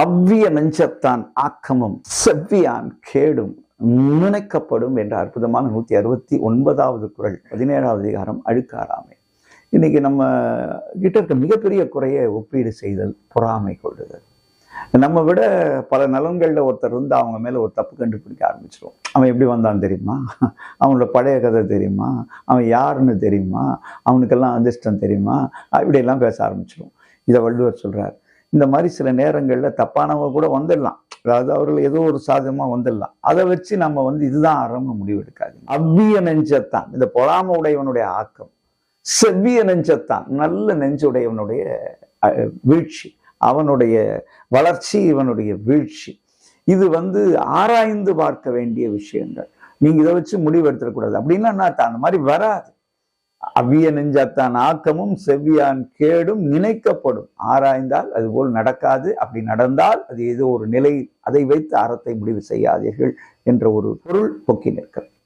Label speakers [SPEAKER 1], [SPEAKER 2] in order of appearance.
[SPEAKER 1] அவ்விய நெஞ்சத்தான் ஆக்கமும் செவ்வியான் கேடும் நினைக்கப்படும் என்ற அற்புதமான நூத்தி அறுபத்தி ஒன்பதாவது குரல் பதினேழாவது அதிகாரம் அழுக்காராமை இன்னைக்கு நம்ம கிட்ட இருக்க மிகப்பெரிய குறைய ஒப்பீடு செய்தல் பொறாமை கொள்ளுதல். நம்ம விட பல நலன்களில் ஒருத்தர் இருந்து அவங்க மேலே ஒரு தப்பு கண்டுபிடிக்க ஆரம்பிச்சிடும் அவன் எப்படி வந்தான் தெரியுமா? அவனோட பழைய கதை தெரியுமா? அவன் யாருன்னு தெரியுமா? அவனுக்கெல்லாம் அதிர்ஷ்டம் தெரியுமா? இப்படியெல்லாம் பேச ஆரம்பிச்சிடும் இதை வள்ளுவர் சொல்கிறார் இந்த மாதிரி சில நேரங்களில் தப்பானவங்க கூட வந்துடலாம். அதாவது அவர்கள் ஏதோ ஒரு சாதகமாக வந்துடலாம். அதை வச்சு நம்ம வந்து இதுதான் அறம்னு முடிவெடுக்காது அவ்விய நெஞ்சத்தான். இந்த பொறாம உடையவனுடைய ஆக்கம். செவ்விய நெஞ்சத்தான். நல்ல நெஞ்சுடையவனுடைய வீழ்ச்சி. அவனுடைய வளர்ச்சி இவனுடைய வீழ்ச்சி. இது வந்து ஆராய்ந்து பார்க்க வேண்டிய விஷயங்கள். நீங்கள் இதை வச்சு முடிவு எடுத்துடக்கூடாது. அப்படின்னா என்ன அந்த மாதிரி வராது. அவ்விய நெஞ்சத்தான் ஆக்கமும் செவ்வியான் கேடும் நினைக்கப்படும். ஆராய்ந்தால் அதுபோல் நடக்காது. அப்படி நடந்தால் அது ஏதோ ஒரு நிலை அதை வைத்து அறத்தை முடிவு செய்யாதீர்கள் என்ற ஒரு பொருள் பொக்கி நிற்கிறது